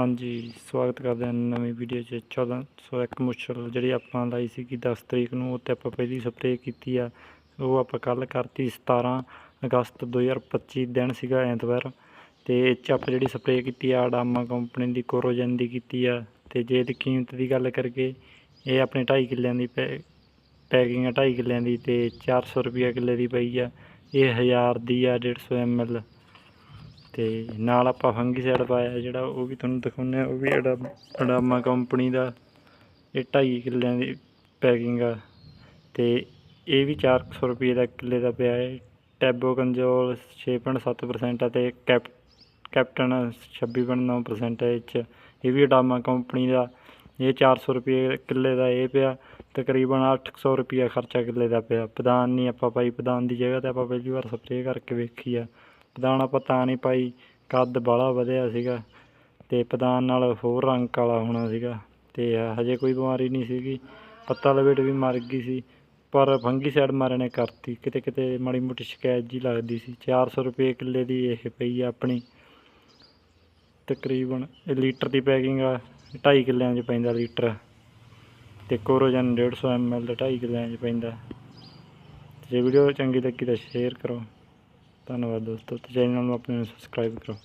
ਹਾਂਜੀ, ਸਵਾਗਤ ਕਰਦੇ ਹਾਂ ਨਵੀਂ ਵੀਡੀਓ 'ਚ। 1401 ਮੁਸ਼ਲ ਜਿਹੜੀ ਆਪਾਂ ਲਾਈ ਸੀ ਕਿ 10 ਤਰੀਕ ਨੂੰ ਉੱਤੇ ਆਪਾਂ ਪਹਿਲੀ ਸਪਰੇਅ ਕੀਤੀ ਆ। ਉਹ ਆਪਾਂ ਕੱਲ ਕਰਤੀ 17 ਅਗਸਤ 2025 ਦਿਨ ਸੀਗਾ ਐਤਵਾਰ। ਤੇ ਇਹ 'ਚ ਆਪਾਂ ਜਿਹੜੀ ਸਪਰੇਅ ਕੀਤੀ ਆ, ਆਡਾਮਾ ਕੰਪਨੀ ਦੀ, ਕੋਰੋਜਨ ਦੀ ਕੀਤੀ ਆ। ਤੇ ਜੇ ਇਹਦੀ ਕੀਮਤ ਦੀ ਗੱਲ ਕਰਕੇ, ਇਹ ਆਪਣੇ 2.5 ਕਿੱਲਿਆਂ ਦੀ ਪੈ- ਪੈਕਿੰਗ ਆ 2.5 ਕਿੱਲਿਆਂ ਦੀ ਤੇ 400 ਰੁਪਿਆ ਕਿੱਲੇ ਦੀ ਪਈ ਆ। ਇਹ 1000 ਦੀ ਆ 150 ml ਤੇ ਨਾਲ ਆਪਾਂ ਫੰਗੀਸਾਈਡ ਪਾਇਆ ਜਿਹੜਾ ਉਹ ਵੀ ਤੁਹਾਨੂੰ ਦਿਖਾਉਂਦੇ ਆ ਉਹ ਵੀ ਅਡਾ ਅਡਾਮਾ ਕੰਪਨੀ ਦਾ ਇਹ 2.5 ਕਿੱਲਿਆਂ ਦੀ ਪੈਕਿੰਗ ਆ। ਤੇ ਇਹ ਵੀ 400 ਰੁਪਏ ਦਾ ਕਿੱਲੇ ਦਾ ਪਿਆ ਹੈ। ਟੈਬੋ ਕੰਜੋਲ 6.7% ਆ ਤੇ ਕੈਪ ਕੈਪਟਨ 26.9% ਹੈ ਇਹ 'ਚ। ਇਹ ਵੀ ਅਡਾਮਾ ਕੰਪਨੀ ਦਾ, ਇਹ 400 ਰੁਪਏ ਕਿੱਲੇ ਦਾ ਇਹ ਪਿਆ। ਤਕਰੀਬਨ 800 ਰੁਪਏ ਖਰਚਾ ਕਿੱਲੇ ਦਾ ਪਿਆ। ਪਦਾਨ ਨਹੀਂ ਆਪਾਂ ਪਾਈ ਪਦਾਨ ਦੀ ਜਗ੍ਹਾ ਤੇ ਆਪਾਂ ਪਹਿਲੀ ਵਾਰ ਸਪਰੇਅ ਕਰਕੇ ਵੇਖੀ ਆ। ਪਦਾਨ ਆਪਾਂ ਤਾਂ ਨਹੀਂ ਪਾਈ, ਕੱਦ ਬਾਹਲਾ ਵਧਿਆ ਸੀਗਾ ਤੇ ਪਦਾਨ ਨਾਲ ਹੋਰ ਰੰਗ ਕਾਲਾ ਹੋਣਾ ਸੀਗਾ ਤੇ ਹਜੇ ਕੋਈ ਬਿਮਾਰੀ ਨਹੀਂ ਸੀਗੀ, ਪੱਤਾ ਲਵੇਟ ਵੀ ਮਰ ਗਈ ਸੀ, ਪਰ ਫੰਗੀਸਾਈਡ ਮਾਰੇ ਨੇ ਕਰਤੀ, ਕਿਤੇ ਕਿਤੇ ਮਾੜੀ ਮੋਟੀ ਸ਼ਿਕਾਇਤ ਜੀ ਲੱਗਦੀ ਸੀ 400 ਰੁਪਏ ਕਿੱਲੇ ਦੀ ਇਹ ਪਈ ਆ ਆਪਣੀ, ਤਕਰੀਬਨ ਇਹ ਲੀਟਰ ਦੀ ਪੈਕਿੰਗ ਆ 2.5 ਕਿੱਲਿਆਂ 'ਚ ਪੈਂਦਾ ਲੀਟਰ, ਤੇ ਕੋਰੋਜਨ 150 ml ਦਾ 2.5 ਕਿੱਲਿਆਂ 'ਚ ਪੈਂਦਾ। ਜੇ ਵੀਡੀਓ ਚੰਗੀ ਲੱਗੀ ਤਾਂ ਸ਼ੇਅਰ ਕਰੋ। ਧੰਨਵਾਦ ਦੋਸਤੋ ਤੇ ਚੈਨਲ ਨੂੰ ਆਪਣੇ ਨੂੰ ਸਬਸਕ੍ਰਾਈਬ ਕਰੋ।